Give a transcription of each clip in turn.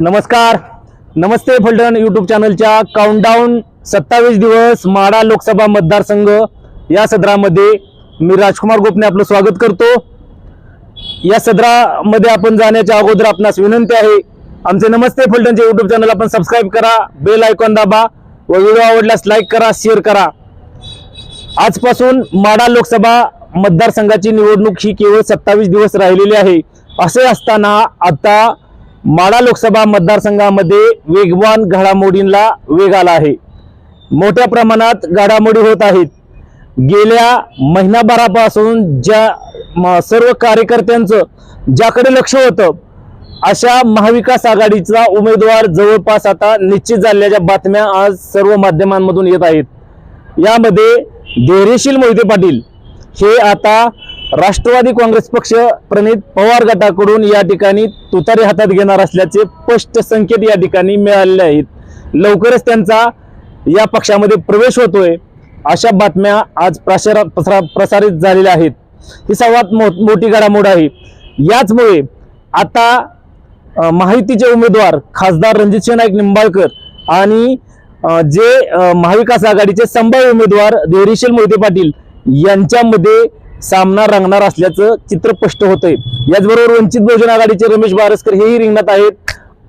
नमस्कार. नमस्ते फलटण यूट्यूब चॅनलच्या काउंटडाऊन सत्तावीस दिवस माडा लोकसभा मतदारसंघ या सदरामध्ये मी राजकुमार गोपने आपलं स्वागत करतो. या सदरामध्ये आपण जाण्याच्या अगोदर आपणास विनंती आहे आमचे नमस्ते फलटणचे यूट्यूब चॅनल आपण सबस्क्राईब करा बेल आयकॉन दाबा व व्हिडिओ आवडल्यास लाईक करा शेअर करा. आजपासून माडा लोकसभा मतदारसंघाची निवडणूक ही केवळ सत्तावीस दिवस राहिलेली आहे. असे असताना आता माडा लोकसभा मतदारसंघामध्ये वेगवान घडामोडींना वेग आला आहे. मोठ्या प्रमाणात घडामोडी होत आहेत. गेल्या महिनाभरापासून ज्या म- सर्व कार्यकर्त्यांचं ज्याकडे लक्ष होतं अशा महाविकास आघाडीचा उमेदवार जवळपास आता निश्चित झाल्याच्या बातम्या आज सर्व माध्यमांमधून येत आहेत. यामध्ये धैर्यशील मोहिते पाटील हे आता राष्ट्रवादी काँग्रेस पक्ष प्रणित पवार गटाकडून या ठिकाणी तुतारी हातात घेणार असल्याचे स्पष्ट संकेत या ठिकाणी मिळालेले आहेत. लवकरच त्यांचा या पक्षामध्ये प्रवेश होतोय अशा बातम्या आज प्रसार प्रसार- प्रसारित झालेल्या आहेत. ही सर्वात मो मोठी घडामोड आहे. याचमुळे आता माहितीचे उमेदवार खासदार रणजित नाईक निंबाळकर आणि जे महाविकास आघाडीचे संभाव्य उमेदवार धैर्यशील मोहिते पाटील यांच्यामध्ये सामना रंगणार असल्याचं चित्र स्पष्ट होतंय. याचबरोबर वंचित बहुजन आघाडीचे रमेश बारसकर हेही रिंगणात आहेत.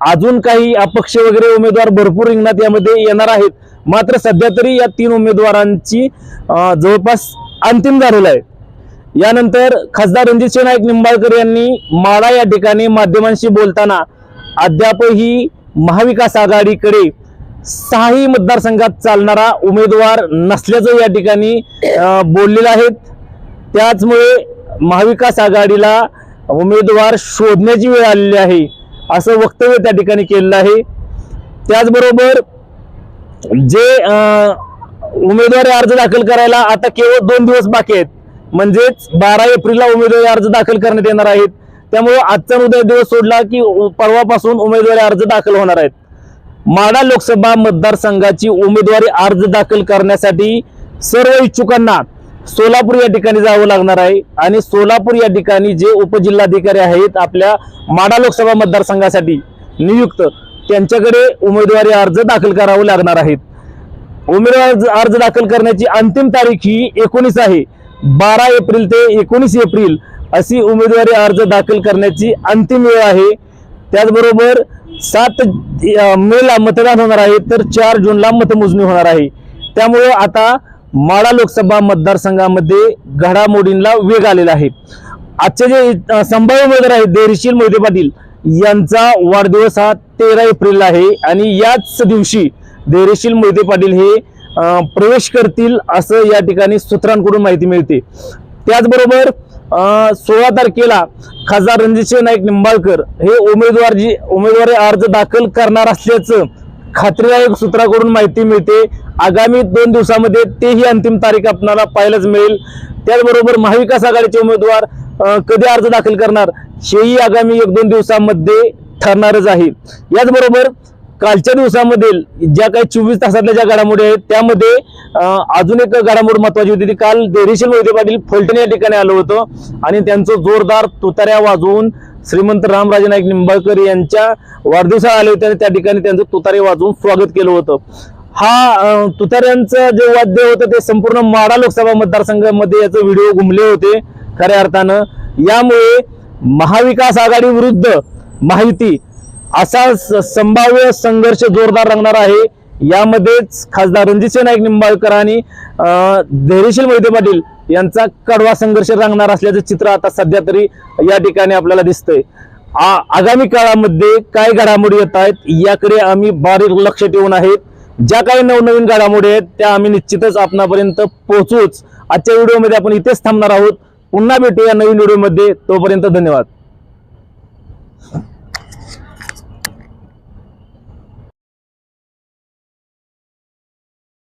अजून काही अपक्ष वगैरे उमेदवार भरपूर रिंगणात यामध्ये येणार आहेत. मात्र सध्या तरी या तीन उमेदवारांची जवळपास अंतिम झालेलं आहे. यानंतर खासदार रणजित नाईक निंबाळकर यांनी माळा या ठिकाणी माध्यमांशी बोलताना अद्यापही महाविकास आघाडीकडे सहाही मतदारसंघात चालणारा उमेदवार नसल्याचं या ठिकाणी बोललेलं आहेत त्याचमुळे महाविकास आघाडीला उमेदवार शोधण्याची वेळ आलेली आहे असं वक्तव्य त्या ठिकाणी केलेलं आहे. त्याचबरोबर जे उमेदवारी अर्ज दाखल करायला आता केवळ दोन दिवस बाकी आहेत. म्हणजेच बारा एप्रिलला उमेदवारी अर्ज दाखल करण्यात येणार आहेत. त्यामुळे आजचा उद्या दिवस सोडला की परवापासून उमेदवारी अर्ज दाखल होणार आहेत. माडा लोकसभा मतदारसंघाची उमेदवारी अर्ज दाखल करण्यासाठी सर्व इच्छुकांना सोलापूर या ठिकाणी जावं लागणार आहे. आणि सोलापूर या ठिकाणी जे उपजिल्हाधिकारी आहेत आपल्या माडा लोकसभा मतदारसंघासाठी नियुक्त त्यांच्याकडे उमेदवारी अर्ज दाखल करावे लागणार आहेत. उमेदवार अर्ज- दाखल करण्याची अंतिम तारीख ही एकोणीस आहे. बारा एप्रिल ते एकोणीस एप्रिल अशी उमेदवारी अर्ज दाखल करण्याची अंतिम वेळ आहे. त्याचबरोबर सात मेला मतदान होणार आहे तर चार जूनला मतमोजणी होणार आहे. त्यामुळे आता माडा लोकसभा मतदारसंघामध्ये घडामोडींना वेग आलेला आहे. आजचे जे संभाव्य उमेदवार आहेत धैर्यशील मोहिते पाटील यांचा वाढदिवस हा तेरा एप्रिलला आहे आणि याच दिवशी धैर्यशील मोहिते पाटील हे प्रवेश करतील असं या ठिकाणी सूत्रांकडून माहिती मिळते. त्याचबरोबर सोळा तारखेला खासदार रणजितसिंह नाईक निंबाळकर हे उमेदवार जी उमेदवारी अर्ज दाखल करणार असल्याचं खात्रीदायक सूत्राकडून माहिती मिळते. आगामी दोन दिवसामध्ये तेही अंतिम तारीख आपल्याला पाहायलाच मिळेल. त्याचबरोबर महाविकास आघाडीचे उमेदवार कधी अर्ज दाखल करणार हेही आगामी एक दोन दिवसामध्ये ठरणारच आहे. याचबरोबर कालच्या दिवसामध्ये ज्या काही चोवीस तासातल्या ज्या घडामोडी आहेत त्यामध्ये अजून एक घडामोड महत्वाची होती ती काल देरीशील मोहिते पाटील फलटण या ठिकाणी आलं होतं. आणि त्यांचं जोरदार तुताऱ्या वाजवून श्रीमंत रामराजे नाईक निंबाळकर यांच्या वाढदिवसाला आले होते आणि त्या ठिकाणी त्यांचं तुतारे वाजवून स्वागत केलं होतं. हा तुतार्यांचं तुताऱ्यांचं जे वाद्य होतं ते संपूर्ण माडा लोकसभा मतदारसंघामध्ये याचे व्हिडिओ घुमले होते खऱ्या अर्थानं. यामुळे महाविकास आघाडी विरुद्ध माहिती असा स- संभाव्य संघर्ष जोरदार रंगणार आहे. यामध्येच खासदार रणजितसिंह नाईक निंबाळकर आणि धैर्यशील मोहिते पाटील यांचा कडवा संघर्ष रंगणार असल्याचं चित्र आता सध्या तरी या ठिकाणी आपल्याला दिसतंय. आ- आगामी काळामध्ये काय घडामोडी येत आहेत याकडे आम्ही बारीक लक्ष ठेवून आहेत. ज्या काही नवनवीन घडामोडी आहेत त्या आम्ही निश्चितच आपणापर्यंत पोहोचूच आजच्या व्हिडिओमध्ये आपण इथेच थांबणार आहोत. पुन्हा भेटूया नवीन व्हिडिओमध्ये. तोपर्यंत धन्यवाद.